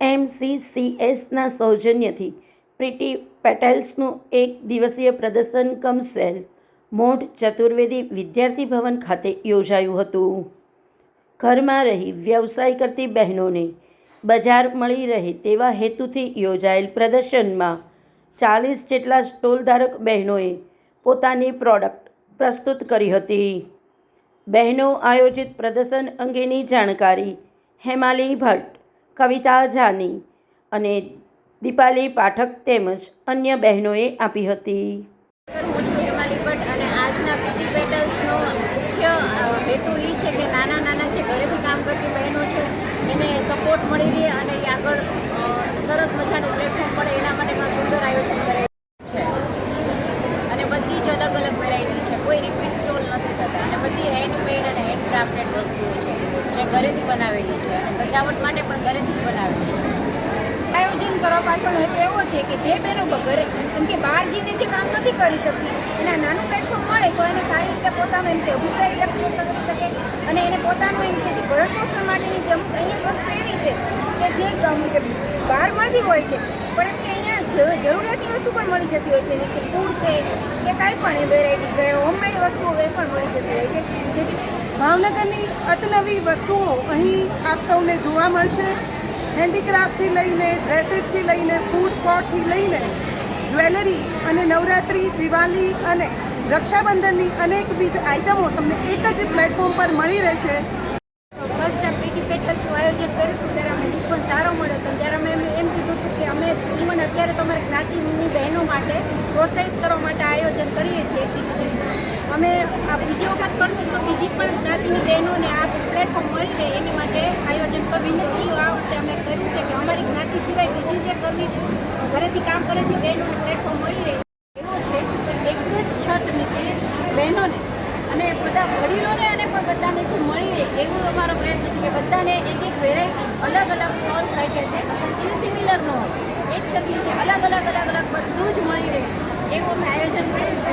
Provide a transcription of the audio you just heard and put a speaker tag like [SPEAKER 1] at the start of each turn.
[SPEAKER 1] એમસીસીએસના સૌજન્યથી પ્રીતિ પેટેલ્સનું એક દિવસીય પ્રદર્શન કમ સેલ મોઢ ચતુર્વેદી વિદ્યાર્થી ભવન ખાતે યોજાયું હતું. ઘરમાં રહી વ્યવસાય કરતી બહેનોને બજાર મળી રહે તેવા હેતુથી યોજાયેલ પ્રદર્શનમાં ચાલીસ જેટલા સ્ટોલધારક બહેનોએ પોતાની પ્રોડક્ટ પ્રસ્તુત કરી હતી. બહેનો આયોજિત પ્રદર્શન અંગેની જાણકારી હેમાલી ભટ્ટ કવિતા જાની અને દીપાલી પાઠક તેમજ અન્ય બહેનોએ આપી હતી.
[SPEAKER 2] હું છું હિમાલી અને આજના પેટલ્સનો મુખ્ય હેતુ એ છે કે નાના નાના જે ઘરેથી કામ કરતી બહેનો છે, એને સપોર્ટ મળી રહે અને એ આગળ સરસ મજાનું પ્લેટફોર્મ મળે એના માટેનું સુંદર આયોજન કરે છે અને બધી જ અલગ અલગ વેરાયટી છે કોઈ રિપીટ સ્ટોલ નથી થતા અને બધી હેન્ડમેડ અને હેન્ડ ક્રાફ્ટેડ વસ્તુઓ છે જે ઘરેથી બનાવેલી છે અને સજાવટ માટે પણ ઘરેથી જ બનાવેલી છે.
[SPEAKER 3] આયોજન કરવા પાછળનો હેતુ એવો છે કે જે બહેનો ઘરે કેમ કે બહાર જઈને જે કામ નથી કરી શકતી, એના નાનું પ્લેટફોર્મ મળે તો એને સારી રીતે પોતાનો એમ કે અભિપ્રાય વ્યક્ત કરી શકે અને એને પોતાનું એમ કે જે ભરણ પોષણ માટેની જે અમુક અહીંયા વસ્તુ એવી છે કે જે બહાર મળતી હોય છે, પણ એમ કે અહીંયા જરૂરિયાતની વસ્તુ પણ મળી જતી હોય છે, જેમ કે ફૂડ છે કે કાંઈ પણ, એ વેરાયટી હોમમેડ વસ્તુઓ એ પણ મળી જતી હોય છે, જેથી
[SPEAKER 4] ભાવનગરની અતનવી વસ્તુઓ અહીં આપ સૌને જોવા મળશે. હેન્ડીક્રાફ્ટથી લઈને ડ્રેસીસથી લઈને ફૂડ કોર્ટથી લઈને જ્વેલરી અને નવરાત્રિ, દિવાળી અને રક્ષાબંધનની અનેકવિધ આઇટમો તમને એક જ પ્લેટફોર્મ પર મળી રહેશે.
[SPEAKER 3] ફર્સ્ટ ટાઈમ પીટી આયોજન કર્યું હતું, ત્યારે અમને રિસ્પોન્સ સારો મળ્યો હતો. ત્યારે અમે એમ કીધું હતું કે અમે ઇવન અત્યારે તમારે જ્ઞાતિની બહેનો માટે પ્રોત્સાહિત કરવા માટે આયોજન કરીએ છીએ. અમે આ બીજી વખત કરશું તો બીજી પણ જ્ઞાતિની બહેનોને આ પ્લેટફોર્મ મળી રહે એની માટે આયોજન કરવી નથી આ વખતે અમે કર્યું છે કે અમારી જ્ઞાતિ સિવાય બીજી જે કરવી ઘરેથી કામ કરે છે, બહેનોને પ્લેટફોર્મ મળી રહે.
[SPEAKER 2] એવો છે કે એક જ છત નીચે બહેનોને અને બધા વડીલોને અને પણ બધાને જો મળી રહે, એવો અમારો પ્રયત્ન છે કે બધાને એક એક વેરાયટી અલગ અલગ સ્ટોલ્સ રાખ્યા છે. અને સિમિલર ન એક છત નીચે અલગ અલગ અલગ અલગ બધું જ મળી રહે, એવું અમે આયોજન કર્યું છે.